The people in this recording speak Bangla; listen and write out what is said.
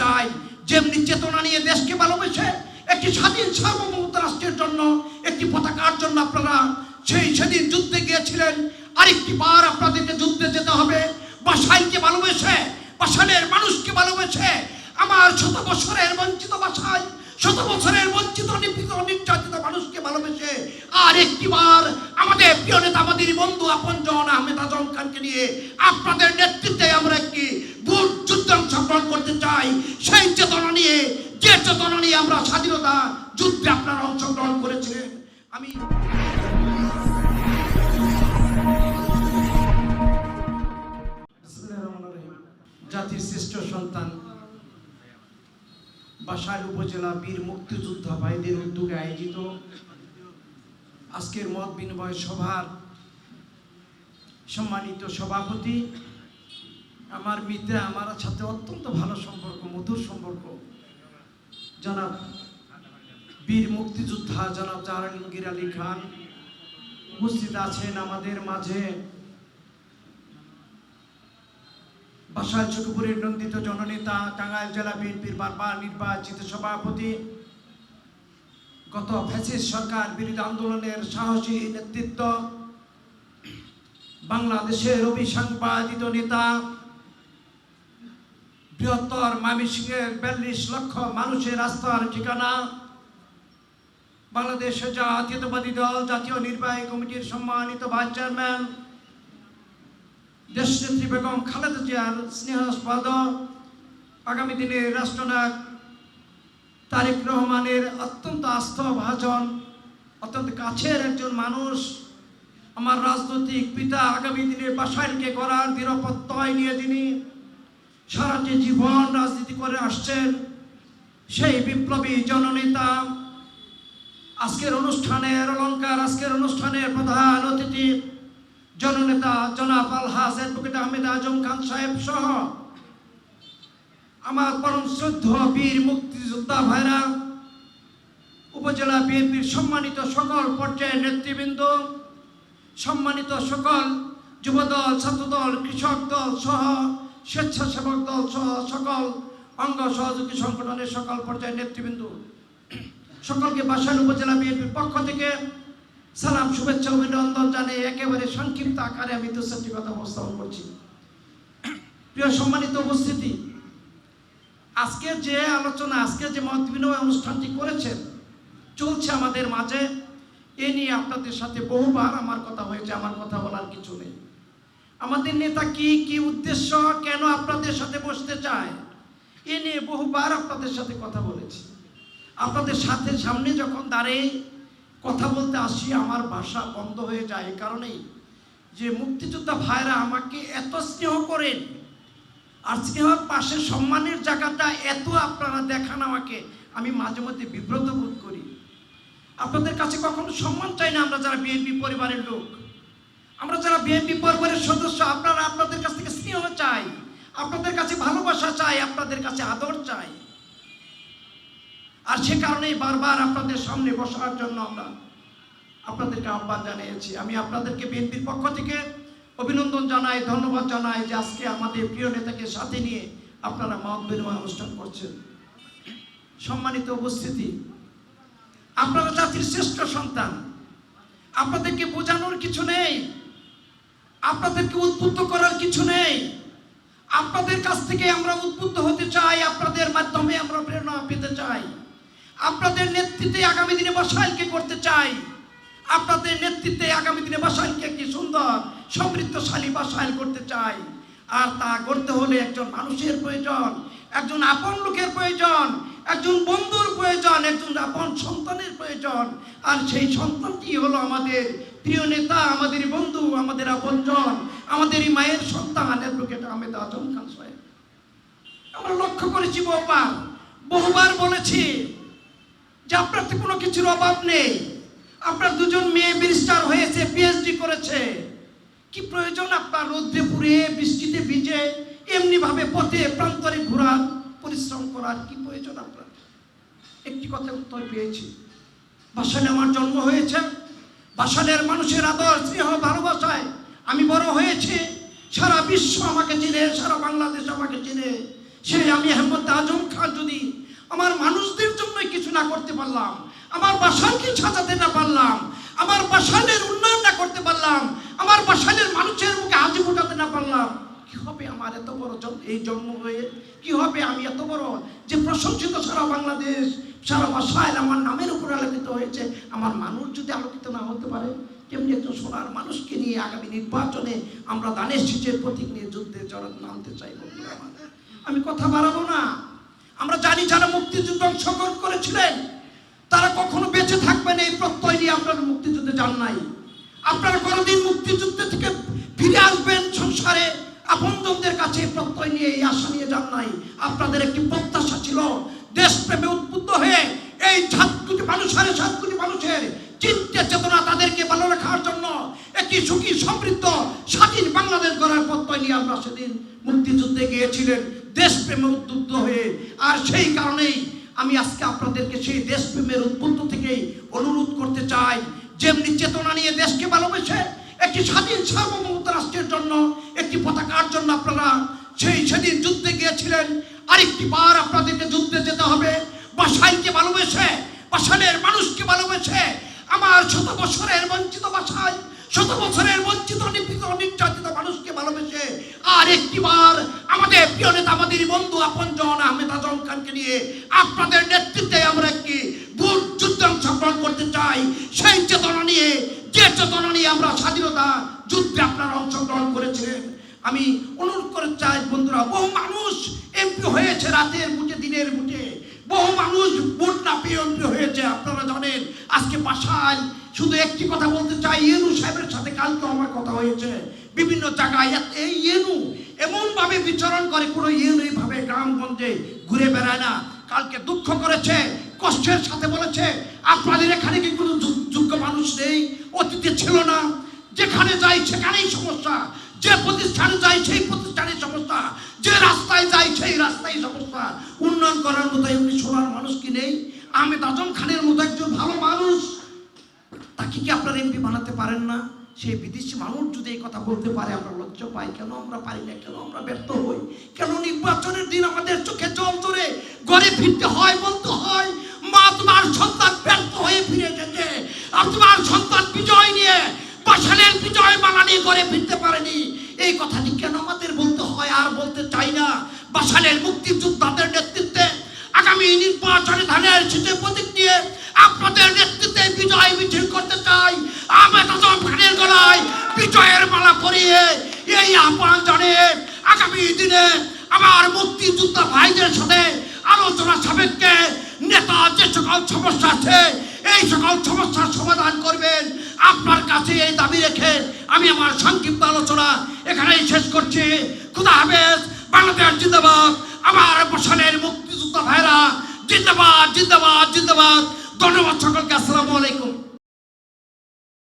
চাই। যেমনি চেতনা নিয়ে দেশকে ভালোবেসে একটি স্বাধীন সার্বভৌমত রাষ্ট্রের জন্য একটি পতাকার জন্য আপনারা সেই সেদিন যুদ্ধে গিয়েছিলেন। আরেকটি বার আপনাদেরকে যুদ্ধে যেতে হবে। বা বাসাইকে ভালোবেসে বা বাসানের মানুষকে ভালোবেসে, আমার শত বছরের বঞ্চিত বাসায় শত বছরের বঞ্চিত, নিপীড়িত নির্যাতিত মানুষকে ভালোবেসে আর একটি বার আমাদের প্রিয় নেতা আমাদের বন্ধু আপন জন আহমেদ আজম খানকে নিয়ে আপনাদের নেতৃত্বে আমরা একটি যুদ্ধ অংশগ্রহণ করতে চাই। সেই চেতনা নিয়ে, যে চেতনা নিয়ে আমরা স্বাধীনতা যুদ্ধে আপনারা অংশগ্রহণ করেছিলেন, আমি জাতির শ্রেষ্ঠ সন্তান বাসাইল উপজেলা বীর মুক্তিযোদ্ধা ভাইদের উদ্যোগে আয়োজিত আজকের মত বিনিময় সভার সম্মানিত সভাপতি, আমার মিত্র, আমার সাথে অত্যন্ত ভালো সম্পর্ক, মধুর সম্পর্ক। জনাব বীর মুক্তিযোদ্ধা জনাব জাহাঙ্গীর আলী খান উপস্থিত আছেন আমাদের মাঝে। বাসাইল চকুপুরের নন্দিত জননেতা টাঙ্গাইল জেলা বিএনপির বারবার নির্বাচিত সভাপতি। গত ফ্যাসিস সরকার বিরোধী আন্দোলনের সাহসী নেতৃত্ব। বাংলাদেশের অভিসাংবাদিত নেতা। বৃহত্তর ময়মনসিংহের বিয়াল্লিশ লক্ষ মানুষের আস্থার ঠিকানা। বাংলাদেশ জাতীয়তাবাদী দল জাতীয় নির্বাহী কমিটির সম্মানিত ভাইস চেয়ারম্যান দেশনেত্রী বেগম খালেদা জিয়ার স্নেহাস্পদ আগামী দিনে রাষ্ট্রনায়ক তারেক রহমানের অত্যন্ত আস্থা ভাজন, অত্যন্ত কাছের একজন মানুষ, আমার রাজনৈতিক পিতা আগামী দিনে বাসাইলকে করার নিরাপত্তায় নিয়ে তিনি সারাটি জীবন রাজনীতি করে আসছেন, সেই বিপ্লবী জননেতা, আজকের অনুষ্ঠানের অলঙ্কার, আজকের অনুষ্ঠানের প্রধান অতিথি জননেতা জনাব আলহাজ অ্যাডভোকেট আহমেদ আজম খান সাহেব সহ আমার পরম শ্রদ্ধ বীর মুক্তিযোদ্ধা ভাইরা, উপজেলা বিএনপির সম্মানিত সকল পর্যায়ের নেতৃবৃন্দ, সম্মানিত সকল যুবদল, ছাত্রদল, কৃষক দল সহ, স্বেচ্ছাসেবক দল সহ সকল অঙ্গ সহযোগী সংগঠনের সকল পর্যায়ের নেতৃবৃন্দ, সকলকে বাসাইল উপজেলা বিএনপির পক্ষ থেকে সালাম, শুভেচ্ছা, অভিনন্দন জানিয়ে একেবারে সংক্ষিপ্ত আকারে আমি দু চারটি কথা উপস্থাপন করছি। প্রিয় সম্মানিত উপস্থিতি, আজকে যে আলোচনা, আজকে যে মত বিনিময় অনুষ্ঠানটি করেছেন, চলছে আমাদের মাঝে। এ নিয়ে আপনাদের সাথে বহুবার আমার কথা হয়েছে, আমার কথা বলার কিছু নেই। আমাদের নেতা কি কি উদ্দেশ্য, কেন আপনাদের সাথে বসতে চায়, এ নিয়ে বহুবার আপনাদের সাথে কথা বলেছি। আপনাদের সাথে সামনে যখন দাঁড়িয়ে কথা বলতে আসি, আমার ভাষা বন্ধ হয়ে যায়। এই কারণেই যে মুক্তিযোদ্ধা ভাইরা আমাকে এত স্নেহ করেন, আর স্নেহর পাশে সম্মানের জায়গাটা এত আপনারা দেখান আমাকে, আমি মাঝে মধ্যে বিব্রত বোধ করি। আপনাদের কাছে কখনো সম্মান চাই না আমরা যারা বিএনপি পরিবারের লোক। আমরা যারা বিএনপি পরিবারের সদস্য, আপনারা আপনাদের কাছ থেকে স্নেহ চাই, আপনাদের কাছে ভালোবাসা চাই, আপনাদের কাছে আদর চাই। আর সে কারণেই বারবার আপনাদের সামনে বসার জন্য আমরা আপনাদেরকে আহ্বান জানিয়েছি। আমি আপনাদেরকে বিএনপির পক্ষ থেকে অভিনন্দন জানাই, ধন্যবাদ জানাই যে আজকে আমাদের প্রিয় নেতাকে সাথে নিয়ে আপনারা মত বিনিময় অনুষ্ঠান করছেন। সম্মানিত উপস্থিতি, আপনারা জাতির শ্রেষ্ঠ সন্তান, আপনাদেরকে বোঝানোর কিছু নেই, আপনাদেরকে উদ্বুদ্ধ করার কিছু নেই, আপনাদের কাছ থেকে আমরা উদ্বুদ্ধ হতে চাই, আপনাদের মাধ্যমে আমরা প্রেরণা পেতে চাই। আপনাদের নেতৃত্বে আগামী দিনে বাসাইলকে করতে চাই? আপনাদের নেতৃত্বে আগামী দিনে বাসাইলকে একটি সুন্দর, সমৃদ্ধশালী বাসাইল করতে চাই? আর তা করতে হলে একজন মানুষের প্রয়োজন, একজন আপন লোকের প্রয়োজন, একজন বন্ধুর প্রয়োজন, একজন আপন সন্তানের প্রয়োজন। আর সেই সন্তানটি হলো আমাদের প্রিয় নেতা, আমাদের বন্ধু, আমাদের আপনজন, আমাদের এই মায়ের সন্তান অ্যাডভোকেট আহমেদ আজম খান সাহেব। আমরা লক্ষ্য করেছি বহুবার বহুবার বলেছি যে আপনার তো কোনো কিছুর অভাব নেই। আপনার দুজন মেয়ে ব্যারিস্টার হয়েছে পিএইচডি করেছে। কি প্রয়োজন আপনার রোদ্রে পুড়ে, বৃষ্টিতে ভিজে এমনি ভাবে পথে প্রান্তরে ঘোরার, পরিশ্রম করার কি প্রয়োজন আপনার? একটি কথা উত্তর পেয়েছি। বাসালে আমার জন্ম হয়েছে। বাসালের মানুষের আদর, স্নেহ, ভালোবাসায় আমি বড় হয়েছি। সারা বিশ্ব আমাকে চিনে, সারা বাংলাদেশ আমাকে চিনে। সেই আমি আহমদ আজম খান যদি আমার মানুষদের জন্য কিছু না করতে পারলাম। আমার বাসানকে সাজাতে না পারলাম। আমার বাসানের উন্নয়ন না করতে পারলাম। আমার বাসানের মানুষের মুখে হাসি ফোটাতে না পারলাম। কি হবে আমার এত বড় এই জন্ম হয়ে? কি হবে আমি এত বড় যে প্রশংসিত সারা বাংলাদেশ, সারা বাসায় আমার নামের উপর আলোকিত হয়েছে? আমার মানুষ যদি আলোকিত না হতে পারে, কেমনি একজন সোনার মানুষকে নিয়ে আগামী নির্বাচনে আমরা দানের শীষের প্রতীক নিয়ে যুদ্ধে চরণ নামতে চাই আমি কথা বাড়াবো না। আমরা জানি যারা মুক্তিযুদ্ধ অংশগ্রহণ করেছিলেন, তারা কখনো বেঁচে থাকবেন, এই প্রত্যয় নিয়ে আপনারা মুক্তিযুদ্ধে যান নাই। আপনারা কোনোদিন মুক্তিযুদ্ধ থেকে ফিরে আসবেন সংসারে, আপনজনদের কাছে প্রত্যয় নিয়ে, এই আশা নিয়ে যান নাই। আপনাদের একটি প্রত্যাশা ছিল, দেশপ্রেমে উদ্বুদ্ধ হয়ে এই সাত কোটি মানুষের, সাত কোটি মানুষের চিন্তা চেতনা তাদেরকে ভালো রাখার জন্য একটি সুখী সমৃদ্ধ, স্বাধীন বাংলাদেশ গড়ার প্রত্যয় নিয়ে আমরা সেদিন মুক্তিযুদ্ধে গিয়েছিলেন। দেশপ্রেমে উদ্বুদ্ধ হয়ে, আর সেই কারণেই আমি আজকে আপনাদেরকে সেই দেশপ্রেমের উদ্বুদ্ধ থেকেই অনুরোধ করতে চাই, যেমনি চেতনা নিয়ে দেশকে ভালোবেসে একটি স্বাধীন সার্বভৌমত্ব রাষ্ট্রের জন্য একটি পতাকার জন্য আপনারা সেই সেদিন যুদ্ধে গিয়েছিলেন। আরেকটি বার আপনাদেরকে যুদ্ধে যেতে হবে। বাসাইকে ভালোবেসে, বাসানের মানুষকে ভালোবেসে, আমার শত বছরের বঞ্চিত বাসায় শত বছরের বঞ্চিত নির্যাতিত মানুষকে ভালোবেসে আর একটি বার আমাদের প্রিয় নেতা, আমাদের বন্ধু আপনজন আহমেদ আজম খানকে নিয়ে আপনাদের নেতৃত্বে আমরা একটি বুট যুদ্ধে অংশগ্রহণ করতে চাই। সেই চেতনা নিয়ে, যে চেতনা নিয়ে আমরা স্বাধীনতা যুদ্ধে আপনারা অংশগ্রহণ করেছিলেন। আমি অনুরোধ করে চাই বন্ধুরা, বহু মানুষ এমপি হয়েছে রাতের বুটে দিনের বুটে বহু মানুষ ভোট না পেয়ে এমপি আজকে বাসায় শুধু একটি কথা বলতে চাই, ইয়েনু সাহেবের সাথে কালকে আমার কথা হয়েছে। বিভিন্ন জায়গায় এই ইয়েনু এমন ভাবে বিচরণ করে, কোনো ইয়েনু এইভাবে গ্রামগঞ্জে ঘুরে বেড়ায় না। কালকে দুঃখ করেছে, কষ্টের সাথে বলেছে, আপনাদের এখানে কি কোনো যোগ- যোগ্য মানুষ নেই? অতীতে ছিল না। যেখানে যাই সেখানেই সমস্যা। যে প্রতিষ্ঠানে যাই সেই প্রতিষ্ঠানের সমস্যা। যে রাস্তায় যাই সেই রাস্তায় সমস্যা। উন্নয়ন করার মতো এমনি সোনার মানুষ কি নেই? আহমেদ আজম খানের মতো একজন ভালো মানুষ। তাকে কি আপনারা এমপি বানাতে পারেন না? সেই বিদেশি মানুষ যদি এই কথা বলতে পারে, আমরা লজ্জা পাই। কেন আমরা পারি না? কেন আমরা ব্যর্থ হই? কেন নির্বাচনের দিন আমাদের চোখে জল ধরে ঘরে ফিরতে হয় বলতে হয়? মা, তোমার সন্তান ব্যর্থ হয়ে ফিরে এসেছে আর তোমার সন্তান বিজয় নিয়ে বাসালের বিজয় নিয়ে ঘরে ফিরতে পারেনি। এই কথাটি কেন আমাদের বলতে হয় আর বলতে চাই না? বাসালের মুক্তিযোদ্ধাদের নেতৃত্বে আগামী নির্বাচনে ধানের শীতে প্রতীক নিয়ে আপনাদের নেতৃত্বে বিজয় মিছিল করতে চাই। আহমেদ আজম খানের গলায় বিজয়ের মালা পরিয়ে এই আহ্বান জানিয়ে আগামী দিনে আমার মুক্তিযোদ্ধা ভাইদের সাথে আলোচনা সাপেক্ষে নেতা যে সকল সমস্যা আছে, এই সকল সমস্যার সমাধান করবেন। আপনার কাছে এই দাবি রেখে আমি আমার সংক্ষিপ্ত আলোচনা এখানেই শেষ করছি। খুদা হাফেজ, বাংলাদেশ জিন্দাবাদ। আমার বসানের মুক্তিযোদ্ধা ভাইরা জিন্দাবাদ জিন্দাবাদ জিন্দাবাদ। ধন্যবাদ সকলকে আসসালামু আলাইকুম।